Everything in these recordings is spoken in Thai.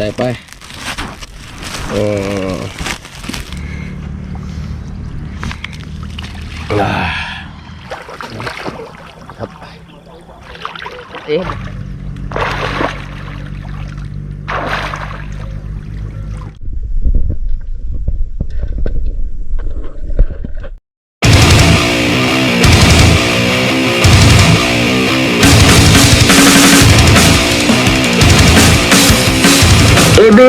ส่ไปเอออ่าครับเอ๊ะ เอเบ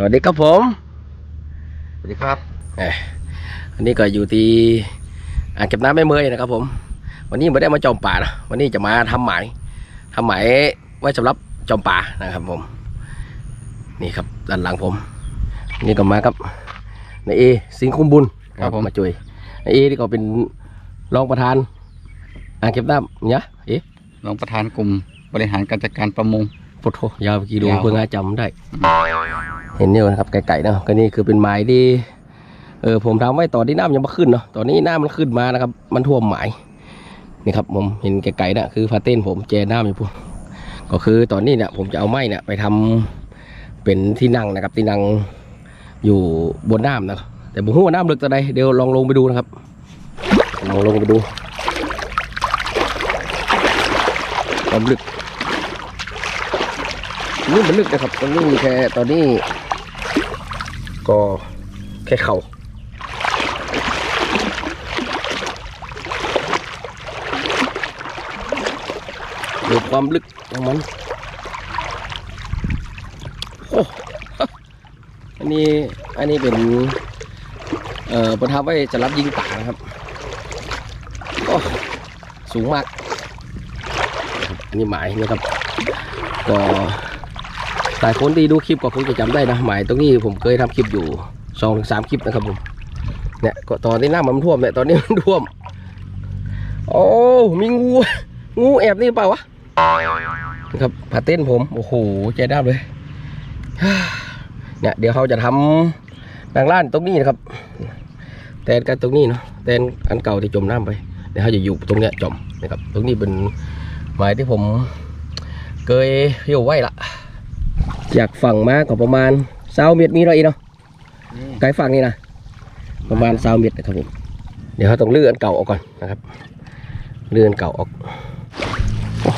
วครับสวัสดีครับผมสวัสดีครับเอ่ออันนี้ก็อยู่ที่อ่างเก็บน้ำแม่เมยนะครับ ผม วันนี้ไม่ได้มาจอมป่านะวันนี้จะมาทำหมายทำหมายไว้สำหรับจอมป่านะครับ ผม นี่ครับด้านหลังผม นี่ก็มาครับนายเอสิงห์คุมบุญครับผมมาช่วยนายเอนี่ก็เป็นรองประธานอ่างเก็บน้ำเนี่ยเอ๊ะรองประธานกลุ่มบริหารการจัดการประมงปวดโทยาวไปกี่ดวงยาวเพื่อหาจำได้ เห็นเนี่ยนะครับไก่ๆเนาะก็นี่คือเป็นไม้ที่เออผมทำไว้ตอนที่น้ำยังไม่ขึ้นเนาะตอนนี้น้ำมันขึ้นมานะครับ มันท่วมหมายนี่ครับผมเห็นไก่ๆนะคือพาเต้นผมเจน้ำอยู่พุ่นก็คือตอนนี้เนี่ยผมจะเอาไม้เนี่ยไปทำเป็นที่นั่งนะครับที่นั่งอยู่บนน้ำนะแต่ผมหัวาน้ำลึกตัวใดเดี๋ยวลองลงไปดูนะครับลองลงไปดูความลึกนี่มันลึกนะครับตรงนี้มีแค่ตอนนี้ ก็แค่เขา่าดูความลึกของมันโอ้อันนี้อันนี้เป็น เอ่อประทับไว้จะรับยิงต่างนะครับโอ้สูงมาก อันนี้หมายนะครับ ก็ หลายคนที่ดูคลิปก็คงจะจำได้นะหมายตรงนี้ผมเคยทำคลิปอยู่สองถึงสามคลิปนะครับผมเนี่ยก็ตอนที่น้ำมันท่วมเนี่ยตอนนี้มันท่วม โอ้มีงูงูแอบนี่เปล่าวะนะครับผาเต้นผมโอ้โหใจด้ามเลยเนี่ยเดี๋ยวเขาจะทำดังล้านตรงนี้นะครับแทนกันตรงนี้เนาะแทนอันเก่าที่จมน้ำไปเดี๋ยวเขาจะอยู่ตรงเนี้ยจมนะครับ ตรงนี้เป็นหมายที่ผมเคยอยู่ยวไว้ละ จากฝั่งมาก็ประมาณสาเมตรมีเราอีกเนาะไกลฝั่งนี่นะประมาณสาเมตรนะครับผมเดี๋ยวเราต้องเลื่อนเก่าออกก่อนนะครับ เลื่อนเก่าออกโอ้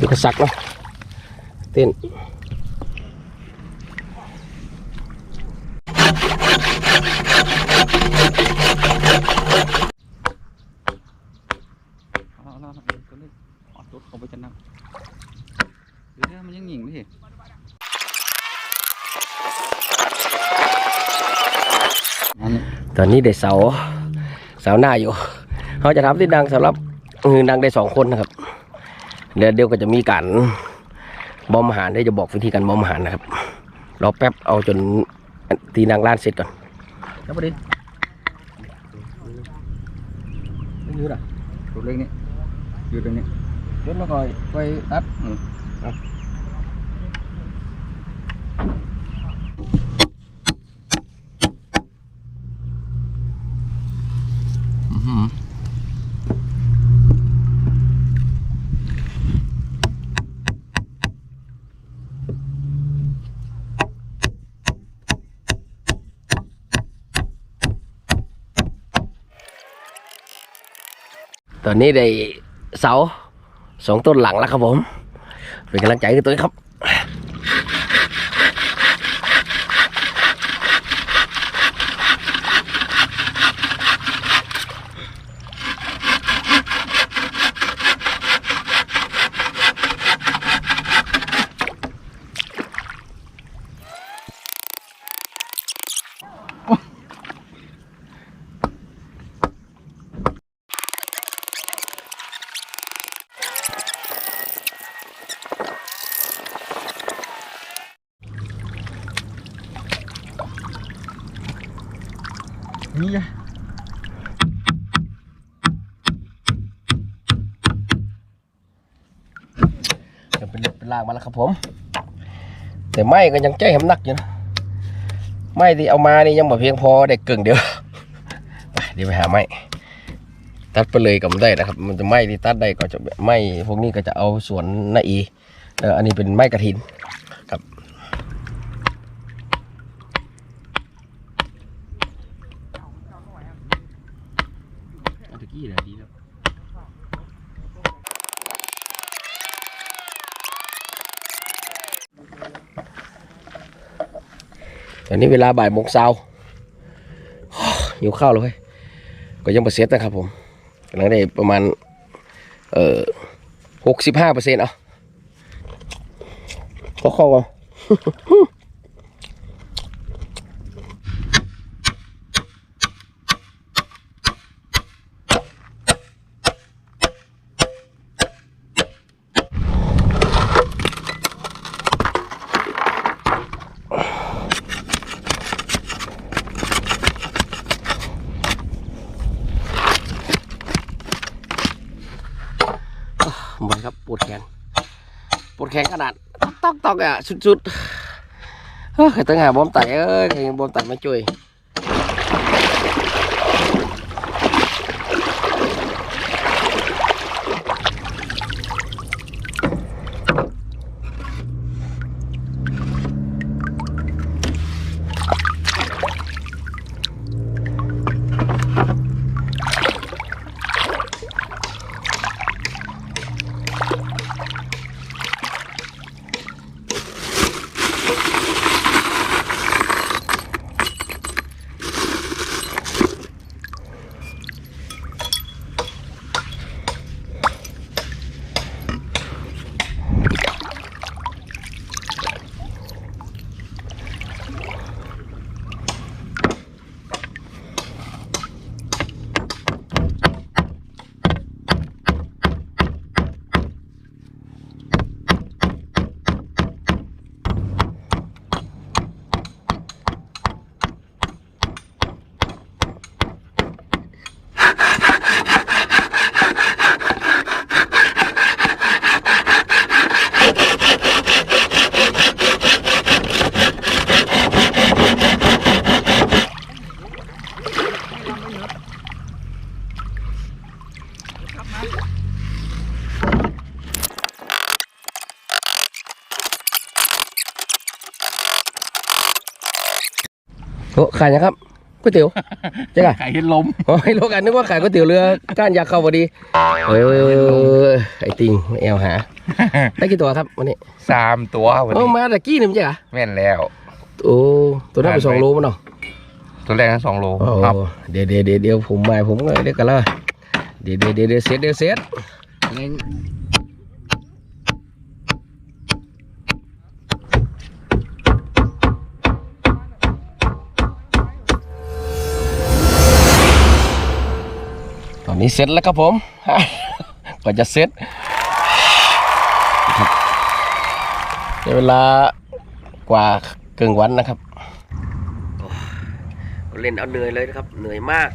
ดูกระสักเนาะเต้น เอาเอาเอาก็เลยเอารถเขาไปจะนั่งเดี๋ยวมันยังหญิงไม่เห็น นั่น ต อนนี้ได้เสาเสาหน้าอยู่เขาจะทำที่ดังสำหรับเออดังได้สองคนนะครับ เดี๋ยวเดี๋ยวก็จะมีการบอมอาหารได้จะบอกวิธีการบอมอาหารนะครับรอแป๊บเอาจนตีนางล้านเสร็จก่อนครับประเด็นไม่รู้หรอรถเล็กนี่อยู่ตรงนี้รถมาก่อยไปตัดอืม ตอนนี้ได้เสาสองต้นหลังแล้วครับผม เป็นกำลังใจให้ตัวเองครับ นี่ไงจะเป็นเลือดเป็นลางมาแล้วครับผม แต่ไม้ก็ยังใจหนักอยู่นะไม้ที่เอามานี่ยังบ่เพียงพอได้เกิงเดียวไปเดี๋ยวไปหาไม้ตัดไปเลยก็ไม่ได้นะครับ มันจะไม้ที่ตัดได้ก็จะไม้พวกนี้ก็จะเอาสวนนาอีแล้วอันนี้เป็นไม้กระถินครับตะกี้เลยดีแล้ว ต อนนี้เวลาบ่ายโมงเช้าหิวข้าวเลยเว้ยก็ยังเปอร์เซ็นต์นะครับผมกำลังได้ประมาณ เอ่อหกสิบห้าเปอร์เซ็นต์เอาขอเข้าก่อนครับปวดแขน ปวดแขนขนาดตอกตอกอะสุดๆเฮ้ยตั้งหาบอมไตเอ้ยบอมไตมาช่วย โอ้ขายนะครับก๋วยเตี๋ยวใช่ไหมไก่เห็นลมโอ้ยโลกันนึกว่าขายก๋วยเตี๋ยวเรือก้านยาเข้าพอดีเฮ้ยเฮ้ยเฮ้ยเฮ้ยไอ้ติงแอลหา ได้กี่ตัวครับวันนี้สามตัววันโอ้นี้มาตะกี้นี่มันใช่เหรอแม่นแล้วโอ้ตัวนั้นไปสองโลมันเนาะตัวแรกนั้นสองโลโอ้ครับเดี๋ยวเดี๋ยวเดี๋ยวเดี๋ยวผมมาผมก็เดี๋ยวกันละเดี๋ยวเดี๋ยวเดี๋ยวเดี๋ยวเสร็จเดี๋ยวเสร็จต อนนี้เสร็จแล้วครับผมก็จะเสร็จครับเวลากว่าเกึ่งวันนะครับเล่นเอาเหนื่อยเลยนะครับ เหนื่อยมาก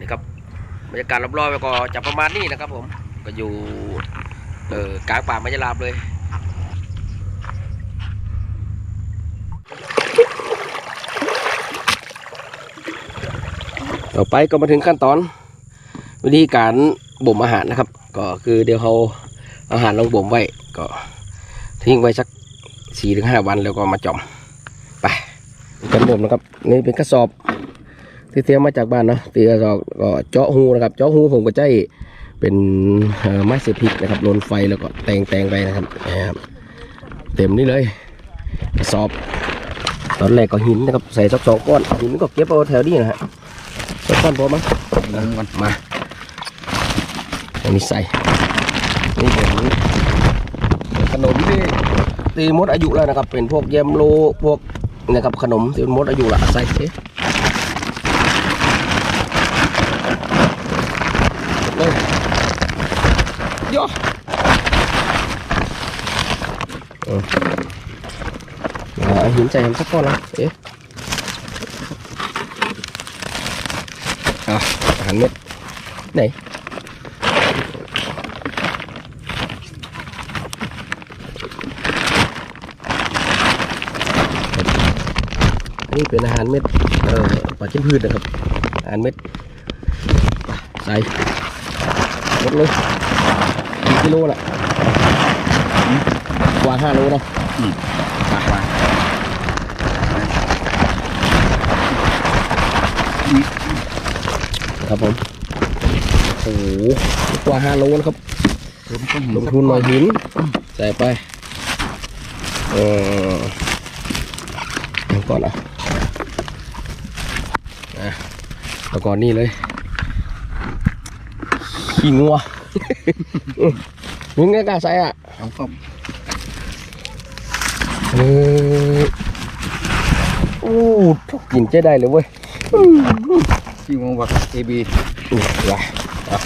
นี่ครับบรรยากาศรอบๆก็จะประมาณนี้นะครับ ผมก็อยู่เออกลางป่ามะยลาบเลยต่อไปก็มาถึงขั้นตอน วิธีการบ่มอาหารนะครับ ก็คือเดี๋ยวเขาเอาอาหารลงบ่มไว้ก็ทิ้งไว้สักสี่ถึงห้าวันแล้วก็มาจ่อมไปกันบ่มนะครับนี่เป็นกระสอบที่เตรียมมาจากบ้านเนาะเตรียมก็ก็เจาะหูนะครับ เจาะหูผมก็ใช้เป็นเอ่อไม้เสียบพริกนะครับลนไฟแล้วก็แตงแตงไปนะครับนะครับ เต็มนี่เลยกระสอบ ตอนแรกก็หินนะครับใส่สักสองก้อนหินก็เก็บเอาแถวนี้นะฮะสักก้อนพอมั้งลงก่อนมา อันนี้ใส่ นี่เป็นขนมที่ตีมดอายุแล้วนะครับ เป็นพวกเยมโลพวกนะครับขนมที่มดอายุละใส่เอ๊ะเลยย่อเออเอาหินใส่มันสักก้อนละเอ๊ะอะอาหารเม็ดไหน นนี้เป็นอาหารเม็ดเอ่อปลาชิ้นพืชนะครับ อาหารเม็ดใส่หมดเลยกี่กิโลละกว่าห้าโลเนาะอืมไปไปครับผมโอ้โหกว่าห้าโลนะครับลงทุนหน่อยหินใส่ไปเออก่อนอะอะ แล้วก่อนนี่เลยขี้งัวมึงไงกล้าใส่อะเอาเข้าเออโอ้ทุกกินใจได้เลยเว้ยที่วงวักเอบีนี่ว่ะอะ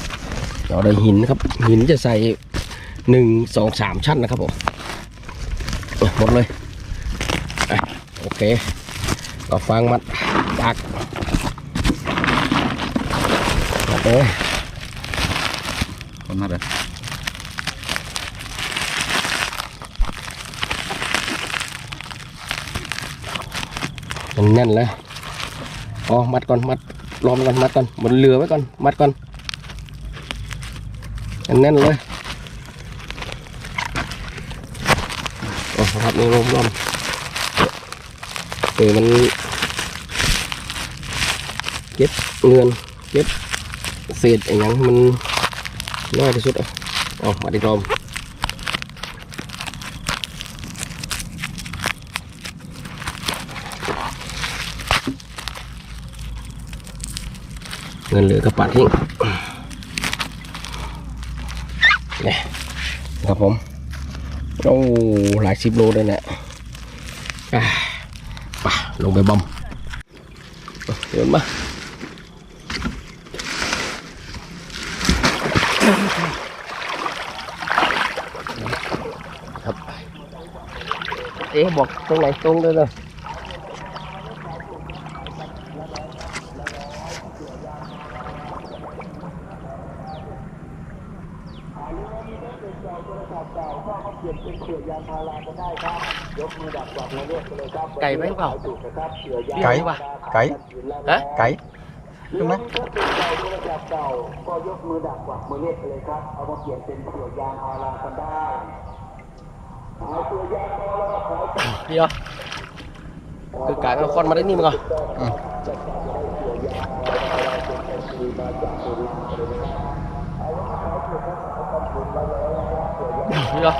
เราได้หินนะครับ หินจะใส่หนึ่งสองสามชั้นนะครับผมอะหมดเลยอะโอเค ก็ฟังมัดดักมัดเลยคนมาเลยมันแน่นเลยอ๋อมัดก่ อนมัดรอมนก่อนมัดก่อนบนเรือไว้ก่อนมัดก่อนมันแน่นเลยโอ้ครับนี่รอมรอมเออมันเก็บเงินเก็บ เศษอะไรอย่างมันน้อยที่สุดอะเอมาดีรอมเงินเหลือกระปัดทิ้งนี่ครับผมโอ้หลายสิบโลเลยนี่ยอะไปลงไปบอมเดินมา ครับเอ๊ะบอกต รงไหนตรงเลยเลยไก่ไหมเปล่าไก่ปะไก่ฮะไก่ใช่ไหมพี่เหรอคือกางเอาคอนมาได้นี่มั้งเหรออืมพี่เหรอ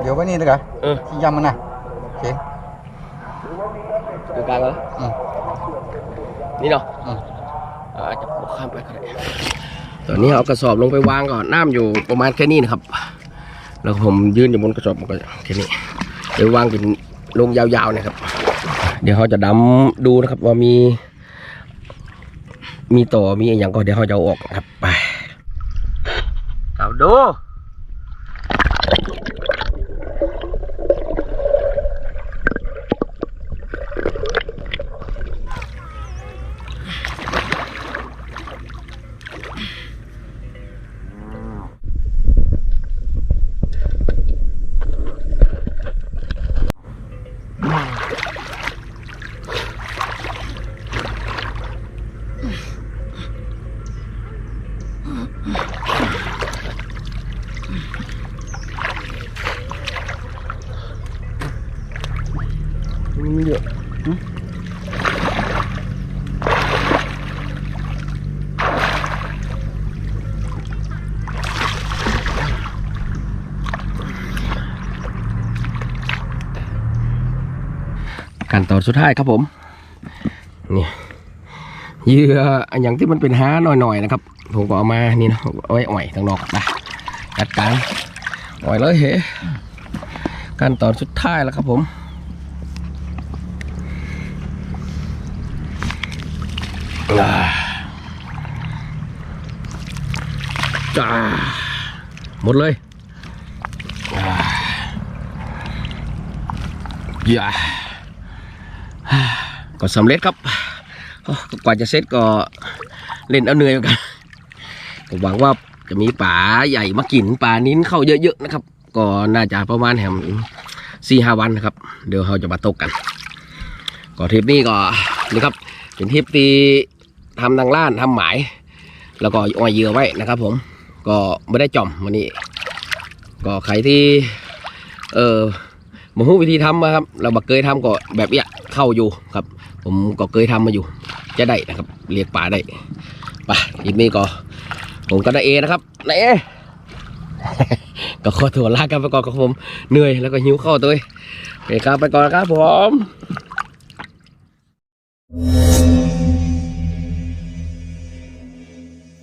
เดี๋ยวไว้นี่เลยกันเออที่ยำมันนะโอเคคือกางเหรออืมนี่เนาะ อาจะปกข้ามไปก็ได้ตอนนี้เอากระสอบลงไปวางก่อนน้ำอยู่ประมาณแค่นี้นะครับ แล้วผมยืนอยู่บนกระสอบก็แค่นี้เดี๋ยววางเป็นลงยาวๆนะครับ เดี๋ยวเขาจะดำดูนะครับว่ามี มีต่อมีอย่างก็เดี๋ยวเขาจะเอาออกนะครับไปเอาดู ตอนสุดท้ายครับผมนี่เยื่ออันอย่างที่มันเป็นห้าหน่อยๆนะครับ ผมก็เอามานี่นะเอาไว้อ่อยทางนอกนะจัดการอ่อยเลยเฮขั้นตอนสุดท้ายแล้วครับผมจ้าหมดเลยอ่าอย่า ก็สำเร็จครับกว่าจะเสร็จก็เล่นเอาเหนื่อยเหมือนกันก็หวังว่าจะมีป่าใหญ่มากินป่านิ้นเข้าเยอะๆนะครับ ก็น่าจะประมาณแหมสี่ห้าวันนะครับ เดี๋ยวเราจะมาตกกัน ก็ทริปนี้ก็นี่ครับเป็นทริปที่ทำทางล้านทำหมาย แล้วก็อ้อยเยื่อไว้นะครับ ผมก็ไม่ได้จอมวันนี้ ก็ใครที่ เออผมรู้วิธีทำมาครับ เราบักเคยทำก็แบบเนี้ยเข้าอยู่ครับ ผมก็เคยทำมาอยู่ จะได้นะครับ เรียกป่าได้ไปทีนี้ก็ ผมก็ได้เอนะครับนายเอก็ขอตัวลากันไปก่อนครับผมเหนื่อยแล้วก็หิวข้าวตัวเองคครับไปก่อนครับผม